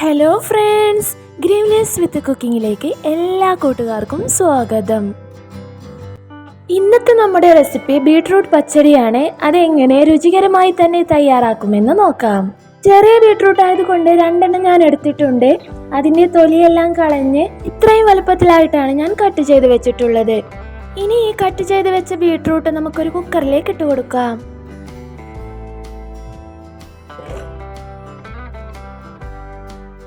Hello friends ഗ്രീവ്ലെസ് വിത്ത് കുക്കിങ്ങിലേക്ക് എല്ലാ കൂട്ടുകാർക്കും സ്വാഗതം. ഇന്നത്തെ നമ്മുടെ റെസിപ്പി ബീട്രൂട്ട് പച്ചടിയാണ് അതെങ്ങനെ രുചികരമായി തന്നെ തയ്യാറാക്കുമെന്ന് നോക്കാം. ചെറിയ ബീട്രൂട്ട് ആയതുകൊണ്ട് രണ്ടെണ്ണം ഞാൻ എടുത്തിട്ടുണ്ട്. അതിന്റെ തൊലിയെല്ലാം കളഞ്ഞ് ഇത്രയും വലുപ്പത്തിലായിട്ടാണ് ഞാൻ കട്ട് ചെയ്ത് വെച്ചിട്ടുള്ളത്. ഇനി ഈ കട്ട് ചെയ്ത് വെച്ച ബീട്രൂട്ട് നമുക്കൊരു കുക്കറിലേക്ക് ഇട്ട് കൊടുക്കാം.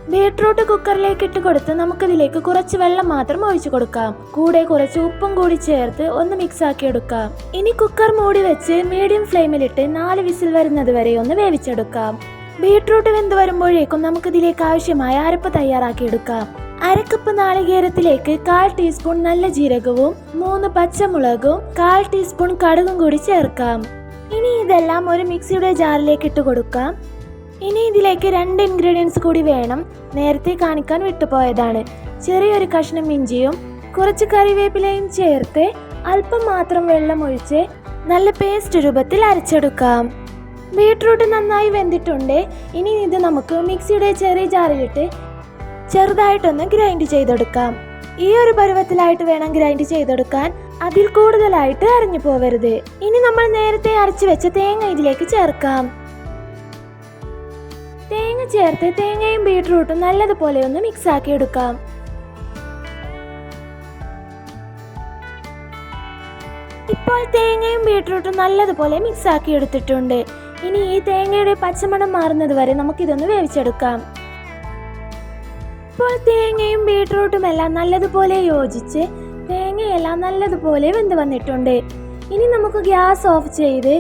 ബീട്രൂട്ട് കുക്കറിലേക്ക് ഇട്ട് കൊടുത്ത് നമുക്കിതിലേക്ക് കുറച്ച് വെള്ളം മാത്രം ഒഴിച്ചു കൊടുക്കാം. കൂടെ കുറച്ച് ഉപ്പും കൂടി ചേർത്ത് ഒന്ന് മിക്സ് ആക്കി എടുക്കാം. ഇനി കുക്കർ മൂടി വെച്ച് മീഡിയം ഫ്ലെയിമിലിട്ട് നാല് വിസിൽ വരുന്നത് വരെ ഒന്ന് വേവിച്ചെടുക്കാം. ബീട്രൂട്ട് വെന്ത് വരുമ്പോഴേക്കും നമുക്കിതിലേക്ക് ആവശ്യമായ അരപ്പ് തയ്യാറാക്കി എടുക്കാം. അരക്കപ്പ് നാളികേരത്തിലേക്ക് കാൽ ടീസ്പൂൺ നല്ല ജീരകവും മൂന്ന് പച്ചമുളകും കാൽ ടീസ്പൂൺ കടുകും കൂടി ചേർക്കാം. ഇനി ഇതെല്ലാം ഒരു മിക്സിയുടെ ജാറിലേക്ക് ഇട്ട് കൊടുക്കാം. ഇനി ഇതിലേക്ക് രണ്ട് ഇൻഗ്രീഡിയൻസ് കൂടി വേണം. നേരത്തെ കാണിക്കാൻ വിട്ടുപോയതാണ്. ചെറിയൊരു കഷ്ണം ഇഞ്ചിയും കുറച്ച് കറിവേപ്പിലയും ചേർത്ത് അല്പം മാത്രം വെള്ളം ഒഴിച്ച് നല്ല പേസ്റ്റ് രൂപത്തിൽ അരച്ചെടുക്കാം. ബീട്രൂട്ട് നന്നായി വെന്തിട്ടുണ്ട്. ഇനി ഇത് നമുക്ക് മിക്സിയുടെ ചെറിയ ജാറിലിട്ട് ചെറുതായിട്ടൊന്ന് ഗ്രൈൻഡ് ചെയ്തെടുക്കാം. ഈ ഒരു പരുവത്തിലായിട്ട് വേണം ഗ്രൈൻഡ് ചെയ്തെടുക്കാൻ. അതിൽ കൂടുതലായിട്ട് അരഞ്ഞു പോവരുത്. ഇനി നമ്മൾ നേരത്തെ അരച്ചു വെച്ച തേങ്ങ ഇതിലേക്ക് ചേർക്കാം. തേങ്ങ ചേർത്ത് തേങ്ങയും ബീട്രൂട്ടും നല്ലതുപോലെ ഒന്ന് മിക്സ് ആക്കി എടുക്കാം. ഇപ്പോൾ തേങ്ങയും ബീട്രൂട്ടും നല്ലതുപോലെ മിക്സ് ആക്കി എടുത്തിട്ടുണ്ട്. ഇനി ഈ തേങ്ങയുടെ പച്ചമണം മാറുന്നത് വരെ നമുക്കിതൊന്ന് വേവിച്ചെടുക്കാം. ഇപ്പോൾ തേങ്ങയും ബീട്രൂട്ടും എല്ലാം നല്ലതുപോലെ യോജിച്ച് തേങ്ങയെല്ലാം നല്ലതുപോലെ വെന്ത് വന്നിട്ടുണ്ട്. ഇനി നമുക്ക് ഗ്യാസ് ഓഫ് ചെയ്ത്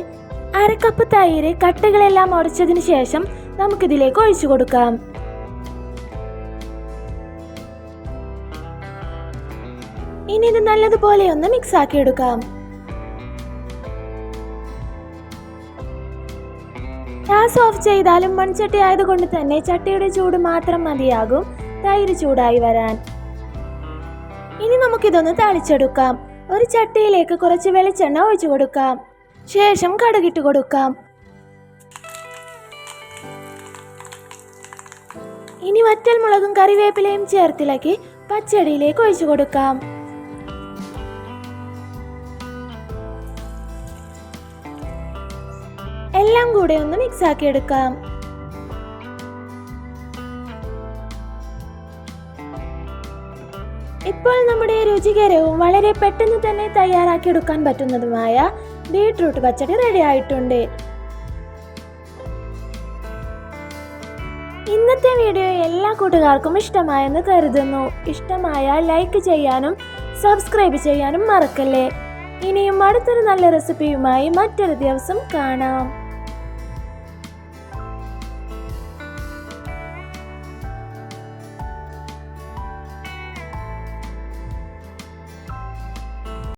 അരക്കപ്പ് കപ്പ് തൈര് കട്ടകളെല്ലാം ഉടച്ചതിന് ശേഷം നമുക്കിതിലേക്ക് ഒഴിച്ചു കൊടുക്കാം. ഇനി ഇത് നല്ലതുപോലെ ഒന്ന് മിക്സ് ആക്കി എടുക്കാം. ഗ്യാസ് ഓഫ് ചെയ്താലും മൺചട്ടി ആയതുകൊണ്ട് തന്നെ ചട്ടിയുടെ ചൂട് മാത്രം മതിയാകും. തൈര് ചൂടായി വരാൻ. ഇനി നമുക്കിതൊന്ന് തളിച്ചെടുക്കാം. ഒരു ചട്ടിയിലേക്ക് കുറച്ച് വെളിച്ചെണ്ണ ഒഴിച്ചു കൊടുക്കാം. ശേഷം കടുകിട്ട് കൊടുക്കാം. ഇനി വറ്റൽ മുളകും കറിവേപ്പിലയും ചേർത്തിളക്കി പച്ചടിയിലേക്ക് ഒഴിച്ചു കൊടുക്കാം. എല്ലാം കൂടെ ഒന്ന് മിക്സ് ആക്കി എടുക്കാം. ഇപ്പോൾ നമ്മുടെ രുചികരവും വളരെ പെട്ടെന്ന് തന്നെ തയ്യാറാക്കി എടുക്കാൻ പറ്റുന്നതുമായ ബീട്രൂട്ട് പച്ചടി റെഡി ആയിട്ടുണ്ട്. ഇന്നത്തെ വീഡിയോ എല്ലാ കൂട്ടുകാർക്കും ഇഷ്ടമായെന്ന് കരുതുന്നു. ഇഷ്ടമായാൽ ലൈക്ക് ചെയ്യാനും സബ്സ്ക്രൈബ് ചെയ്യാനും മറക്കല്ലേ. ഇനിയും അടുത്തൊരു നല്ല റെസിപ്പിയുമായി മറ്റൊരു ദിവസം കാണാം.